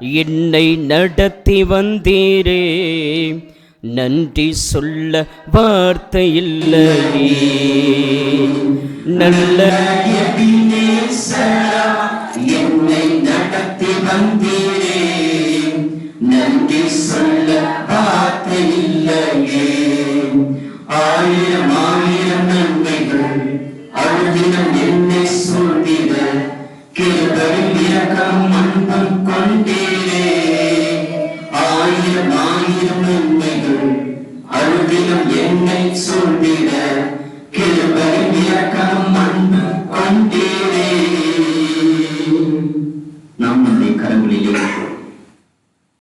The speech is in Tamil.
என்னை நடத்தி வந்தீரே. நன்றி சொல்ல வார்த்தை இல்லையே நல்ல என்னை நடத்தி வந்தீரே நன்றி சொல்ல வார்த்தை இல்லையே ஆயிரம் ஆயிரம் நன்மைகள் அழுதினம் என்ன அழுதினம்